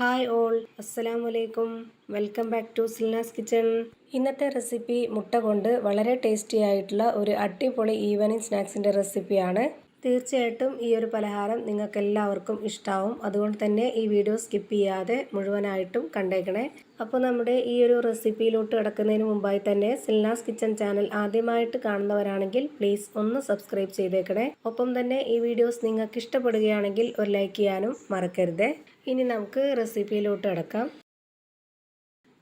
Hi all അസ്സലാമു വലൈക്കും welcome back to Silna's kitchen. ഇന്നത്തെ റെസിപ്പി മുട്ട കൊണ്ട് വളരെ ടേസ്റ്റി ആയിട്ടുള്ള ഒരു അടിപൊളി ഈവനിങ് സ്നാക്സിന്റെ റെസിപ്പിയാണ്. തീർച്ചയായിട്ടും ഈ ഒരു പലഹാരം നിങ്ങൾക്ക് എല്ലാവർക്കും ഇഷ്ടാവും. അതുകൊണ്ട് തന്നെ ഈ വീഡിയോ സ്കിപ്പ് ചെയ്യാതെ മുഴുവനായിട്ടും കണ്ടേക്കണേ. അപ്പോൾ നമ്മുടെ ഈ ഒരു റെസിപ്പിയിലോട്ട് കിടക്കുന്നതിന് മുമ്പായി തന്നെ സിൽനാസ് കിച്ചൺ ചാനൽ ആദ്യമായിട്ട് കാണുന്നവരാണെങ്കിൽ പ്ലീസ് ഒന്ന് സബ്സ്ക്രൈബ് ചെയ്തേക്കണേ. ഒപ്പം തന്നെ ഈ വീഡിയോസ് നിങ്ങൾക്ക് ഇഷ്ടപ്പെടുകയാണെങ്കിൽ ഒരു ലൈക്ക് ചെയ്യാനും മറക്കരുത്. ഇനി നമുക്ക് റെസിപ്പിയിലോട്ട് കിടക്കാം.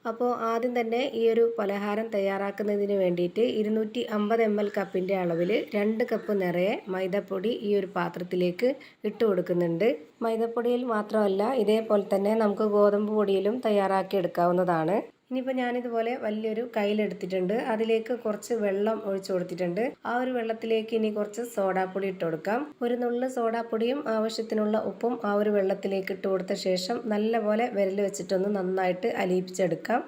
അപ്പോൾ ആദ്യം തന്നെ ഈ ഒരു പലഹാരം തയ്യാറാക്കുന്നതിന് വേണ്ടിയിട്ട് ഇരുന്നൂറ്റി അമ്പത് എം എൽ കപ്പിന്റെ അളവിൽ രണ്ട് കപ്പ് നിറയെ മൈദപ്പൊടി ഈ ഒരു പാത്രത്തിലേക്ക് ഇട്ട് കൊടുക്കുന്നുണ്ട്. മൈദപ്പൊടിയിൽ മാത്രമല്ല ഇതേപോലെ തന്നെ നമുക്ക് ഗോതമ്പ് പൊടിയിലും തയ്യാറാക്കി എടുക്കാവുന്നതാണ്. ഇനിയിപ്പോൾ ഞാനിതുപോലെ വലിയൊരു കയ്യിലെടുത്തിട്ടുണ്ട്. അതിലേക്ക് കുറച്ച് വെള്ളം ഒഴിച്ചു കൊടുത്തിട്ടുണ്ട്. ആ ഒരു വെള്ളത്തിലേക്ക് ഇനി കുറച്ച് സോഡാപ്പൊടി ഇട്ട് കൊടുക്കാം. ഒരു നുള്ളു സോഡാപ്പൊടിയും ആവശ്യത്തിനുള്ള ഉപ്പും ആ ഒരു വെള്ളത്തിലേക്ക് ഇട്ട് കൊടുത്ത ശേഷം നല്ലപോലെ വിരൽ വെച്ചിട്ടൊന്ന് നന്നായിട്ട് അലിയിപ്പിച്ചെടുക്കാം.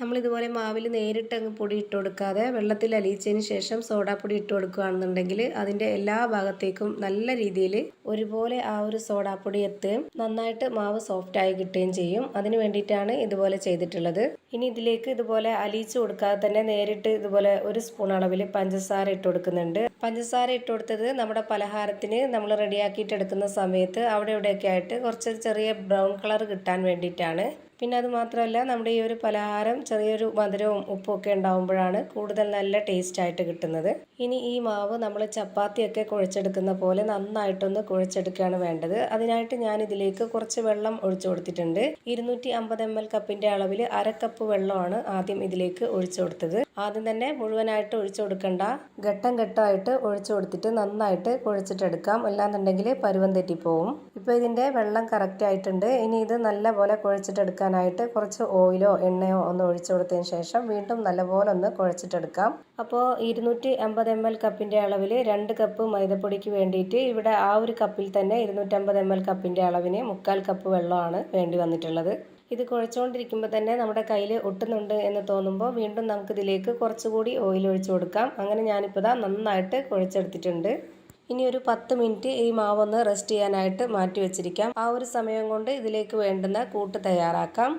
നമ്മളിതുപോലെ മാവിൽ നേരിട്ട് അങ്ങ് പൊടി ഇട്ട് കൊടുക്കാതെ വെള്ളത്തിൽ അലിയിച്ചതിന് ശേഷം സോഡാപ്പൊടി ഇട്ട് കൊടുക്കുകയാണെന്നുണ്ടെങ്കിൽ അതിന്റെ എല്ലാ ഭാഗത്തേക്കും നല്ല രീതിയിൽ ഒരുപോലെ ആ ഒരു സോഡാപ്പൊടി എത്തുകയും നന്നായിട്ട് മാവ് സോഫ്റ്റ് ആയി കിട്ടുകയും ചെയ്യും. അതിന് വേണ്ടിയിട്ടാണ് ഇതുപോലെ ചെയ്തിട്ടുള്ളത്. ഇനി ഇതിലേക്ക് ഇതുപോലെ അലിയിച്ച് കൊടുക്കാതെ തന്നെ നേരിട്ട് ഇതുപോലെ ഒരു സ്പൂൺ അളവിൽ പഞ്ചസാര ഇട്ട് കൊടുക്കുന്നുണ്ട്. പഞ്ചസാര ഇട്ട് കൊടുത്തത് നമ്മുടെ പലഹാരത്തിന് നമ്മൾ റെഡിയാക്കിയിട്ട് എടുക്കുന്ന സമയത്ത് അവിടെ ഇവിടെയൊക്കെ ആയിട്ട് കുറച്ച് ചെറിയ ബ്രൗൺ കളർ കിട്ടാൻ വേണ്ടിയിട്ടാണ്. പിന്നെ അത് മാത്രമല്ല നമ്മുടെ ഈ ഒരു പലഹാരം ചെറിയൊരു മധുരവും ഉപ്പും ഒക്കെ ഉണ്ടാകുമ്പോഴാണ് കൂടുതൽ നല്ല ടേസ്റ്റ് ആയിട്ട് കിട്ടുന്നത്. ഇനി ഈ മാവ് നമ്മൾ ചപ്പാത്തിയൊക്കെ കുഴച്ചെടുക്കുന്ന പോലെ നന്നായിട്ടൊന്ന് കുഴച്ചെടുക്കുകയാണ് വേണ്ടത്. അതിനായിട്ട് ഞാൻ ഇതിലേക്ക് കുറച്ച് വെള്ളം ഒഴിച്ചു കൊടുത്തിട്ടുണ്ട്. ഇരുന്നൂറ്റി അമ്പത് എം എൽ കപ്പിന്റെ അളവിൽ അര കപ്പ് വെള്ളമാണ് ആദ്യം ഇതിലേക്ക് ഒഴിച്ചു കൊടുത്തത്. ആദ്യം തന്നെ മുഴുവനായിട്ട് ഒഴിച്ചു കൊടുക്കണ്ട. ഘട്ടം ഘട്ടമായിട്ട് ഒഴിച്ചു കൊടുത്തിട്ട് നന്നായിട്ട് കുഴച്ചിട്ടെടുക്കാം. അല്ലാന്നുണ്ടെങ്കിൽ പരുവം തെറ്റിപ്പോവും. ഇപ്പൊ ഇതിന്റെ വെള്ളം കറക്റ്റ് ആയിട്ടുണ്ട്. ഇനി ഇത് നല്ല പോലെ നല്ലപോലെ കുഴച്ചിട്ടെടുക്കാനായിട്ട് കുറച്ച് ഓയിലോ എണ്ണയോ ഒന്ന് ഒഴിച്ചു കൊടുത്തതിന് ശേഷം വീണ്ടും നല്ലപോലെ ഒന്ന് കുഴച്ചിട്ടെടുക്കാം. അപ്പോൾ ഇരുന്നൂറ്റി അമ്പത് എം എൽ കപ്പിന്റെ അളവിൽ രണ്ട് കപ്പ് മൈദപ്പൊടിക്ക് വേണ്ടിയിട്ട് ഇവിടെ ആ ഒരു കപ്പിൽ തന്നെ ഇരുന്നൂറ്റമ്പത് എം എൽ കപ്പിന്റെ അളവിന് മുക്കാൽ കപ്പ് വെള്ളമാണ് വേണ്ടി വന്നിട്ടുള്ളത്. ഇത് കുഴച്ചുകൊണ്ടിരിക്കുമ്പോൾ തന്നെ നമ്മുടെ കയ്യിൽ ഒട്ടുന്നുണ്ട് എന്ന് തോന്നുമ്പോൾ വീണ്ടും നമുക്കിതിലേക്ക് കുറച്ചുകൂടി ഓയിൽ ഒഴിച്ചു കൊടുക്കാം. അങ്ങനെ ഞാനിപ്പോൾ ഇതാ നന്നായിട്ട് കുഴച്ചെടുത്തിട്ടുണ്ട്. ഇനി ഒരു പത്ത് മിനിറ്റ് ഈ മാവൊന്ന് റെസ്റ്റ് ചെയ്യാനായിട്ട് മാറ്റി വെച്ചിരിക്കാം. ആ ഒരു സമയം കൊണ്ട് ഇതിലേക്ക് വേണ്ടുന്ന കൂട്ട് തയ്യാറാക്കാം.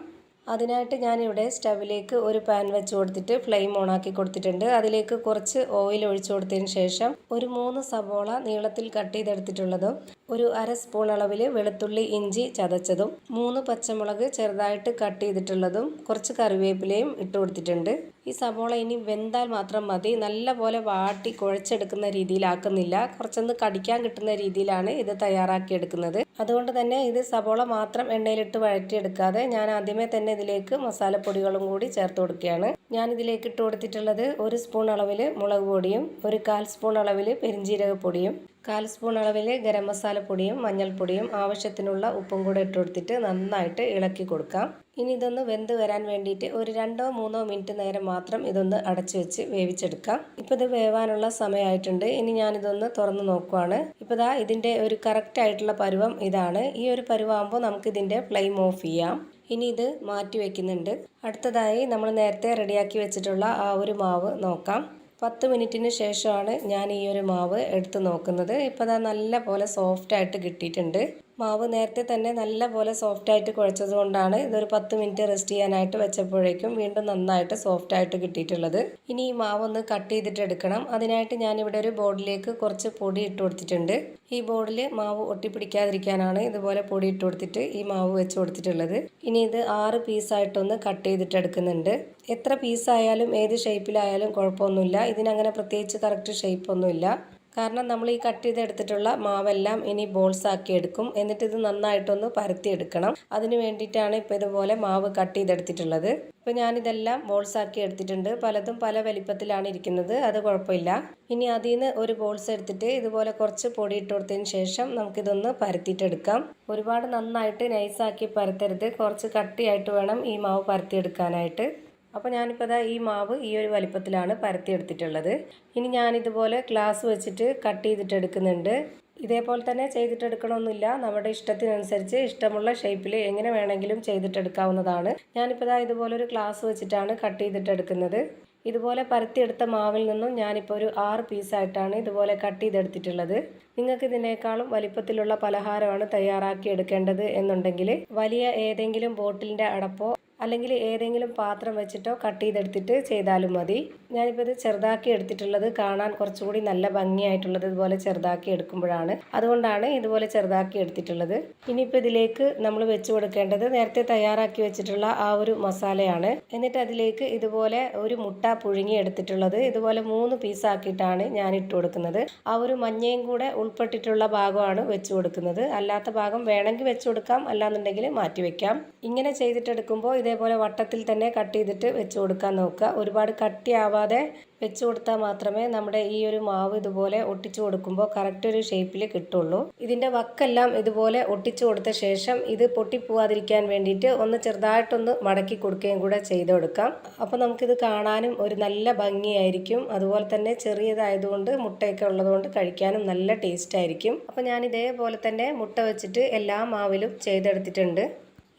അതിനായിട്ട് ഞാനിവിടെ സ്റ്റവിലേക്ക് ഒരു പാൻ വെച്ച് കൊടുത്തിട്ട് ഫ്ലെയിം ഓണാക്കി കൊടുത്തിട്ടുണ്ട്. അതിലേക്ക് കുറച്ച് ഓയിൽ ഒഴിച്ചു കൊടുത്തതിന് ശേഷം ഒരു മൂന്ന് സബോള നീളത്തിൽ കട്ട് ചെയ്തെടുത്തിട്ടുള്ളതും. ഒരു അര സ്പൂൺ അളവിൽ വെളുത്തുള്ളി ഇഞ്ചി ചതച്ചതും മൂന്ന് പച്ചമുളക് ചെറുതായിട്ട് കട്ട് ചെയ്തിട്ടുള്ളതും കുറച്ച് കറിവേപ്പിലയും ഇട്ട് കൊടുത്തിട്ടുണ്ട്. ഈ സവോള ഇനി വെന്താൽ മാത്രം മതി. നല്ലപോലെ വാട്ടി കുഴച്ചെടുക്കുന്ന രീതിയിലാക്കുന്നില്ല. കുറച്ചൊന്ന് കടിക്കാൻ കിട്ടുന്ന രീതിയിലാണ് ഇത് തയ്യാറാക്കിയെടുക്കുന്നത്. അതുകൊണ്ട് തന്നെ ഇത് സവോള മാത്രം എണ്ണയിലിട്ട് വഴറ്റിയെടുക്കാതെ ഞാൻ ആദ്യമേ തന്നെ ഇതിലേക്ക് മസാലപ്പൊടികളും കൂടി ചേർത്ത് കൊടുക്കുകയാണ്. ഞാൻ ഇതിലേക്ക് ഇട്ട് കൊടുത്തിട്ടുള്ളത് ഒരു സ്പൂൺ അളവിൽ മുളക് പൊടിയും ഒരു കാൽ സ്പൂൺ അളവിൽ പെരിഞ്ചീരക പൊടിയും കാൽ സ്പൂൺ അളവിൽ ഗരം മസാലപ്പൊടിയും മഞ്ഞൾപ്പൊടിയും ആവശ്യത്തിനുള്ള ഉപ്പും കൂടെ ഇട്ട് കൊടുത്തിട്ട് നന്നായിട്ട് ഇളക്കി കൊടുക്കാം. ഇനി ഇതൊന്ന് വെന്ത് വരാൻ വേണ്ടിയിട്ട് ഒരു രണ്ടോ മൂന്നോ മിനിറ്റ് നേരം മാത്രം ഇതൊന്ന് അടച്ചു വെച്ച് വേവിച്ചെടുക്കാം. ഇപ്പോൾ ഇത് വേവാനുള്ള സമയമായിട്ടുണ്ട്. ഇനി ഞാനിതൊന്ന് തുറന്ന് നോക്കുവാണ്. ഇപ്പോൾ ദാ ഇതിന്റെ ഒരു കറക്റ്റ് ആയിട്ടുള്ള പരുവം ഇതാണ്. ഈ ഒരു പരുവാകുമ്പോൾ നമുക്ക് ഇതിന്റെ ഫ്ലെയിം ഓഫ് ചെയ്യാം. ഇനി ഇത് മാറ്റി വയ്ക്കുന്നുണ്ട് അടുത്തതായി നമ്മൾ നേരത്തെ റെഡിയാക്കി വെച്ചിട്ടുള്ള ആ ഒരു മാവ് നോക്കാം. പത്ത് മിനിറ്റിന് ശേഷമാണ് ഞാൻ ഈ ഒരു മാവ് എടുത്ത് നോക്കുന്നത്. ഇപ്പോൾ അത് നല്ല പോലെ സോഫ്റ്റായിട്ട് കിട്ടിയിട്ടുണ്ട്. മാവ് നേരത്തെ തന്നെ നല്ല പോലെ സോഫ്റ്റായിട്ട് കുഴച്ചത് കൊണ്ടാണ് ഇതൊരു പത്ത് മിനിറ്റ് റെസ്റ്റ് ചെയ്യാനായിട്ട് വെച്ചപ്പോഴേക്കും വീണ്ടും നന്നായിട്ട് സോഫ്റ്റായിട്ട് കിട്ടിയിട്ടുള്ളത്. ഇനി ഈ മാവ് ഒന്ന് കട്ട് ചെയ്തിട്ട് എടുക്കണം. അതിനായിട്ട് ഞാനിവിടെ ഒരു ബോർഡിലേക്ക് കുറച്ച് പൊടി ഇട്ട് കൊടുത്തിട്ടുണ്ട്. ഈ ബോർഡിൽ മാവ് ഒട്ടിപ്പിടിക്കാതിരിക്കാനാണ് ഇതുപോലെ പൊടി ഇട്ട് കൊടുത്തിട്ട് ഈ മാവ് വെച്ച് കൊടുത്തിട്ടുള്ളത്. ഇനി ഇത് ആറ് പീസായിട്ടൊന്ന് കട്ട് ചെയ്തിട്ട് എടുക്കുന്നുണ്ട്. എത്ര പീസായാലും ഏത് ഷേപ്പിലായാലും കുഴപ്പമൊന്നുമില്ല. ഇതിനങ്ങനെ പ്രത്യേകിച്ച് കറക്റ്റ് ഷേപ്പൊന്നുമില്ല കാരണം നമ്മൾ ഈ കട്ട് ചെയ്തെടുത്തിട്ടുള്ള മാവെല്ലാം ഇനി ബോൾസ് ആക്കി എടുക്കും. എന്നിട്ട് ഇത് നന്നായിട്ടൊന്ന് പരത്തി എടുക്കണം. അതിന് വേണ്ടിയിട്ടാണ് ഇപ്പോൾ ഇതുപോലെ മാവ് കട്ട് ചെയ്തെടുത്തിട്ടുള്ളത്. ഇപ്പോൾ ഞാനിതെല്ലാം ബോൾസ് ആക്കി എടുത്തിട്ടുണ്ട്. പലതും പല വലിപ്പത്തിലാണ് ഇരിക്കുന്നത്. അത് കുഴപ്പമില്ല. ഇനി അതിൽ നിന്ന് ഒരു ബോൾസ് എടുത്തിട്ട് ഇതുപോലെ കുറച്ച് പൊടി ഇട്ട് കൊടുത്തതിന് ശേഷം നമുക്കിതൊന്ന് പരത്തിയിട്ടെടുക്കാം ഒരുപാട് നന്നായിട്ട് നൈസാക്കി പരത്തരുത്. കുറച്ച് കട്ടിയായിട്ട് വേണം ഈ മാവ് പരത്തിയെടുക്കാനായിട്ട്. അപ്പോൾ ഞാനിപ്പോൾ ഈ മാവ് ഈ ഒരു വലിപ്പത്തിലാണ് പരത്തി എടുത്തിട്ടുള്ളത്. ഇനി ഞാനിതുപോലെ ഗ്ലാസ് വെച്ചിട്ട് കട്ട് ചെയ്തിട്ട് എടുക്കുന്നുണ്ട്. ഇതേപോലെ തന്നെ ചെയ്തിട്ടെടുക്കണമെന്നില്ല നമ്മുടെ ഇഷ്ടത്തിനനുസരിച്ച് ഇഷ്ടമുള്ള ഷേപ്പിൽ എങ്ങനെ വേണമെങ്കിലും ചെയ്തിട്ടെടുക്കാവുന്നതാണ് ഞാനിപ്പോൾ ഇതാ ഇതുപോലെ ഒരു ഗ്ലാസ് വെച്ചിട്ടാണ് കട്ട് ചെയ്തിട്ടെടുക്കുന്നത് ഇതുപോലെ പരത്തിയെടുത്ത മാവിൽ നിന്നും ഞാനിപ്പോൾ ഒരു ആറ് പീസായിട്ടാണ് ഇതുപോലെ കട്ട് ചെയ്തെടുത്തിട്ടുള്ളത്. നിങ്ങൾക്ക് ഇതിനേക്കാളും വലിപ്പത്തിലുള്ള പലഹാരമാണ് തയ്യാറാക്കി എടുക്കേണ്ടത് എന്നുണ്ടെങ്കിൽ വലിയ ഏതെങ്കിലും ബോട്ടിലിന്റെ അടപ്പോ അല്ലെങ്കിൽ ഏതെങ്കിലും പാത്രം വെച്ചിട്ടോ കട്ട് ചെയ്തെടുത്തിട്ട് ചെയ്താലും മതി. ഞാനിപ്പോൾ ഇത് ചെറുതാക്കി എടുത്തിട്ടുള്ളത് കാണാൻ കുറച്ചുകൂടി നല്ല ഭംഗിയായിട്ടുള്ളത് ഇതുപോലെ ചെറുതാക്കി എടുക്കുമ്പോഴാണ്. അതുകൊണ്ടാണ് ഇതുപോലെ ചെറുതാക്കി എടുത്തിട്ടുള്ളത്. ഇനിയിപ്പോൾ ഇതിലേക്ക് നമ്മൾ വെച്ച് കൊടുക്കേണ്ടത് നേരത്തെ തയ്യാറാക്കി വെച്ചിട്ടുള്ള ആ ഒരു മസാലയാണ്. എന്നിട്ട് അതിലേക്ക് ഇതുപോലെ ഒരു മുട്ട പുഴുങ്ങി എടുത്തിട്ടുള്ളത് ഇതുപോലെ മൂന്ന് പീസാക്കിയിട്ടാണ് ഞാൻ ഇട്ട് കൊടുക്കുന്നത്. ആ ഒരു മഞ്ഞയും കൂടെ ഉൾപ്പെട്ടിട്ടുള്ള ഭാഗമാണ് വെച്ച് കൊടുക്കുന്നത്. അല്ലാത്ത ഭാഗം വേണമെങ്കിൽ വെച്ച് കൊടുക്കാം. അല്ലാന്നുണ്ടെങ്കിൽ മാറ്റി വെക്കാം. ഇങ്ങനെ ചെയ്തിട്ടെടുക്കുമ്പോൾ ഇതേപോലെ വട്ടത്തിൽ തന്നെ കട്ട് ചെയ്തിട്ട് വെച്ച് കൊടുക്കാൻ നോക്കുക. ഒരുപാട് കട്ടിയാവാതെ വെച്ച് കൊടുത്താൽ മാത്രമേ നമ്മുടെ ഈ ഒരു മാവ് ഇതുപോലെ ഒട്ടിച്ചു കൊടുക്കുമ്പോൾ കറക്റ്റ് ഒരു ഷേപ്പിൽ കിട്ടുള്ളൂ. ഇതിന്റെ വക്കെല്ലാം ഇതുപോലെ ഒട്ടിച്ചു കൊടുത്ത ശേഷം ഇത് പൊട്ടിപ്പോവാതിരിക്കാൻ വേണ്ടിയിട്ട് ഒന്ന് ചെറുതായിട്ടൊന്ന് മടക്കി കൊടുക്കുകയും കൂടെ ചെയ്ത് കൊടുക്കാം. അപ്പോൾ നമുക്കിത് കാണാനും ഒരു നല്ല ഭംഗിയായിരിക്കും. അതുപോലെ തന്നെ ചെറിയതായതുകൊണ്ട് മുട്ടയൊക്കെ ഉള്ളതുകൊണ്ട് കഴിക്കാനും നല്ല ടേസ്റ്റ് ആയിരിക്കും. അപ്പോൾ ഞാൻ ഇതേപോലെ തന്നെ മുട്ട വെച്ചിട്ട് എല്ലാ മാവിലും ചെയ്തെടുത്തിട്ടുണ്ട്.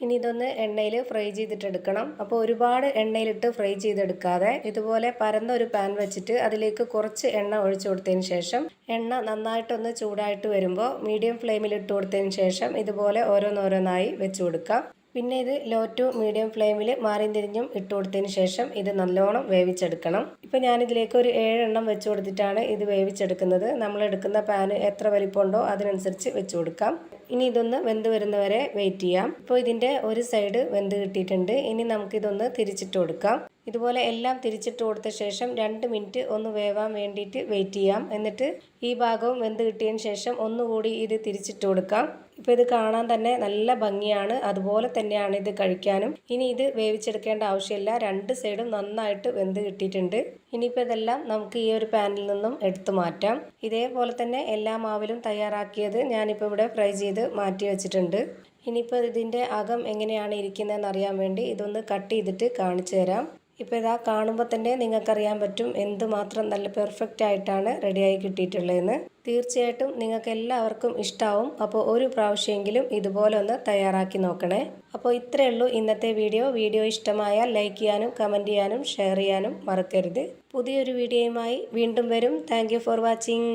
ഇനി ഇതൊന്ന് എണ്ണയിൽ ഫ്രൈ ചെയ്തിട്ടെടുക്കണം. അപ്പോൾ ഒരുപാട് എണ്ണയിലിട്ട് ഫ്രൈ ചെയ്തെടുക്കാതെ ഇതുപോലെ പരന്ന ഒരു പാൻ വെച്ചിട്ട് അതിലേക്ക് കുറച്ച് എണ്ണ ഒഴിച്ചു കൊടുത്തതിന് ശേഷം എണ്ണ നന്നായിട്ടൊന്ന് ചൂടായിട്ട് വരുമ്പോൾ മീഡിയം ഫ്ലെയിമിൽ ഇട്ട് കൊടുത്തതിന് ശേഷം ഇതുപോലെ ഓരോന്നോരോന്നായി വെച്ച് കൊടുക്കാം. പിന്നെ ഇത് ലോ ടു മീഡിയം ഫ്ലെയിമിൽ മാറിയും തിരിഞ്ഞും ഇട്ട് കൊടുത്തതിന് ശേഷം ഇത് നല്ലോണം വേവിച്ചെടുക്കണം. ഇപ്പോൾ ഞാനിതിലേക്ക് ഒരു ഏഴെണ്ണം വെച്ച് കൊടുത്തിട്ടാണ് ഇത് വേവിച്ചെടുക്കുന്നത്. നമ്മൾ എടുക്കുന്ന പാന് എത്ര വലിപ്പമുണ്ടോ അതിനനുസരിച്ച് വെച്ച് കൊടുക്കാം. ഇനി ഇതൊന്ന് വെന്ത് വരുന്നവരെ വെയിറ്റ് ചെയ്യാം. ഇപ്പോൾ ഇതിന്റെ ഒരു സൈഡ് വെന്ത് കിട്ടിയിട്ടുണ്ട്. ഇനി നമുക്കിതൊന്ന് തിരിച്ചിട്ട് കൊടുക്കാം. ഇതുപോലെ എല്ലാം തിരിച്ചിട്ട് കൊടുത്ത ശേഷം രണ്ട് മിനിറ്റ് ഒന്ന് വേവാൻ വേണ്ടിയിട്ട് വെയിറ്റ് ചെയ്യാം. എന്നിട്ട് ഈ ഭാഗവും വെന്ത് കിട്ടിയതിന് ശേഷം ഒന്നുകൂടി ഇത് തിരിച്ചിട്ട് കൊടുക്കാം. ഇപ്പോൾ ഇത് കാണാൻ തന്നെ നല്ല ഭംഗിയാണ്. അതുപോലെ തന്നെയാണ് ഇത് കഴിക്കാനും. ഇനി ഇത് വേവിച്ചെടുക്കേണ്ട ആവശ്യമില്ല. രണ്ട് സൈഡും നന്നായിട്ട് വെന്ത് കിട്ടിയിട്ടുണ്ട്. ഇനിയിപ്പോൾ ഇതെല്ലാം നമുക്ക് ഈ ഒരു പാനിൽ നിന്നും എടുത്തു മാറ്റാം. ഇതേപോലെ തന്നെ എല്ലാ മാവിലും തയ്യാറാക്കിയത് ഞാനിപ്പോൾ ഇവിടെ ഫ്രൈ ചെയ്ത് മാറ്റി വെച്ചിട്ടുണ്ട്. ഇനിയിപ്പോൾ ഇതിന്റെ അകം എങ്ങനെയാണ് ഇരിക്കുന്നതെന്ന് അറിയാൻ വേണ്ടി ഇതൊന്ന് കട്ട് ചെയ്തിട്ട് കാണിച്ചു തരാം. ഇപ്പോൾ ഇതാ കാണുമ്പോൾ തന്നെ നിങ്ങൾക്കറിയാൻ പറ്റും എന്തുമാത്രം നല്ല പെർഫെക്റ്റ് ആയിട്ടാണ് റെഡിയായി കിട്ടിയിട്ടുള്ളതെന്ന്. തീർച്ചയായിട്ടും നിങ്ങൾക്ക് എല്ലാവർക്കും ഇഷ്ടാവും. അപ്പോൾ ഒരു പ്രാവശ്യമെങ്കിലും ഇതുപോലെ ഒന്ന് തയ്യാറാക്കി നോക്കണേ. അപ്പോൾ ഇത്രയേ ഉള്ളൂ ഇന്നത്തെ വീഡിയോ. വീഡിയോ ഇഷ്ടമായാൽ ലൈക്ക് ചെയ്യാനും കമന്റ് ചെയ്യാനും ഷെയർ ചെയ്യാനും മറക്കരുത്. പുതിയൊരു വീഡിയോയുമായി വീണ്ടും വരും. Thank for watching